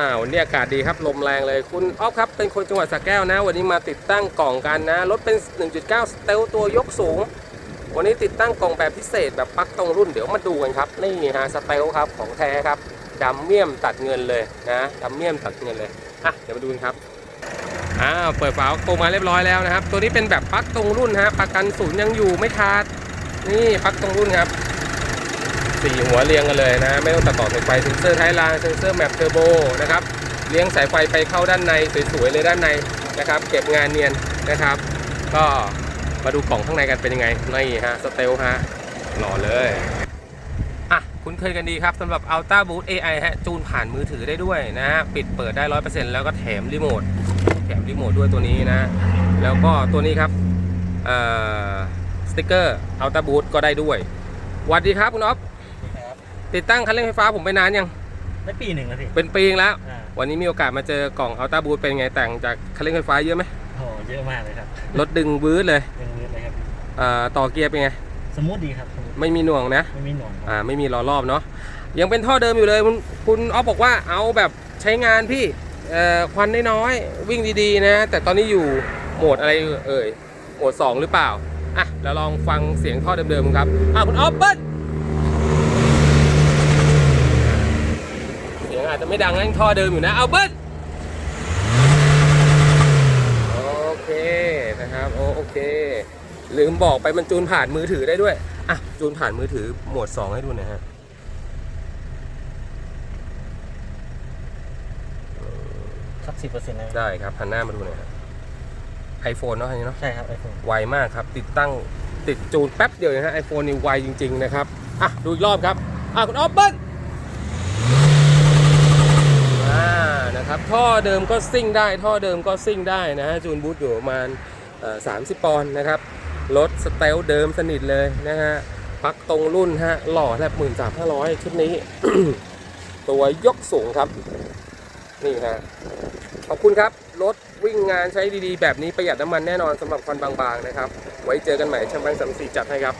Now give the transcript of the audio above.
อ่าวันนี้อากาศดีครับลมแรงเลยคุณอ๊อฟครับเป็นคนจังหวัดสระแก้วนะ วันนี้มาติดตั้งกล่องกันนะรถเป็น 1.9 สเตลตัวยกสูง วันนี้ติดตั้งกล่องแบบพิเศษแบบปักตรงรุ่นเดี๋ยวมาดูกันครับนี่ฮะสเตลครับของแท้ครับดัมเมียมตัดเงินเลยนะดัมเมียมตัดเงินเลยอะเดี๋ยวมาดูกันครับอ้าวเปิดฝาโกมาเรียบร้อยแล้วนะครับ ตัวนี้เป็นแบบปักตรงรุ่นฮะประกันศูนย์ยังอยู่ไม่ขาดนี่ปักตรงรุ่นครับ สี่หัวเรียงกันเลยนะ ไม่ต้องตัดต่อสายไฟเซ็นเซอร์ท้ายรางเซ็นเซอร์แมปเทอร์โบนะครับเลี้ยงสายไฟไปเข้าด้านในสวยๆเลยด้านในนะครับ เก็บงานเนียนนะครับ ก็มาดูกล่องข้างในกันเป็นยังไงนี่ฮะสเตลฮะหล่อเลยอะคุ้นเคยกันดีครับสำหรับ Ultra Boost AI ฮะจูนผ่านมือถือได้ด้วยนะฮะปิดเปิดได้ 100%แล้วก็แถมรีโมทแถมรีโมทด้วยตัวนี้นะ แล้วก็ตัวนี้ครับเอ่อสติกเกอร์ Ultra Boost ก็ได้ด้วยสวัสดีครับคุณอ๊อฟ ติดตั้งคันเร่งไฟฟ้าผมไปนานยังได้ปีหนึ่งแล้วพี่เป็นปีแล้ว อ่าวันนี้มีโอกาสมาเจอกล่องอัลต้าบูทเป็นไงแต่างจากคันเร่งไฟฟ้าเยอะไหมโหเยอะมากเลยครับรถดึงวื้ดเลยยังเยอะเลยครับเอ่อต่อเกียร์เป็นไง สมูทดีครับสมูทไม่มีหน่วงนะ ไม่มีหน่วงครับอ่าไม่มีล้อรอบเนาะยังเป็นท่อเดิมอยู่เลยคุณคุณออฟบอกว่าเอาแบบใช้งานพี่เอ่อควันน้อยๆวิ่งดีๆนะ แต่ตอนนี้อยู่โหมดอะไรเอ่ยโหมด 2 หรือเปล่า อะเราลองฟังเสียงท่อเดิมๆครับอะคุณออฟเบิ้ลเสียง อาจจะไม่ดังนะยังท่อเดิมอยู่นะ เอาเบิ้ลโอเคนะครับโอโอเค ลืมบอกไปมันจูนผ่านมือถือได้ด้วย อะ จูนผ่านมือถือโหมด 2 ให้ดูหน่อยฮะสักสิบเปอร์เซ็นต์เลยได้ครับหันหน้ามาดูหน่อยฮะไอโฟนเนาะอันนี้เนาะใช่ครับไอโฟนไวมากครับ ติดตั้งติดจูนแป๊บเดียวนะฮะไอโฟนนี่ไวจริง ๆ นะครับ อะ ดูอีกรอบครับ อะ คุณออฟเบิ้ลอ่า นะครับท่อเดิมก็ซิ่งได้ ท่อเดิมก็ซิ่งได้นะฮะจูนบูทอยู่ประมาณเอ่อ30ปอนด์นะครับรถสเตลเดิมสนิทเลยนะฮะปลักตรงรุ่นฮะหล่อแทบหมื่นสามห้าร้อยชุดนี้ ตัวยกสูงครับ นี่ฮะขอบคุณครับ รถวิ่งงานใช้ดีๆ แบบนี้ประหยัดน้ำมันแน่นอนสำหรับควันบางๆนะครับ ไว้เจอกันใหม่ช่างแบงค์สามสี่จัดให้ครับ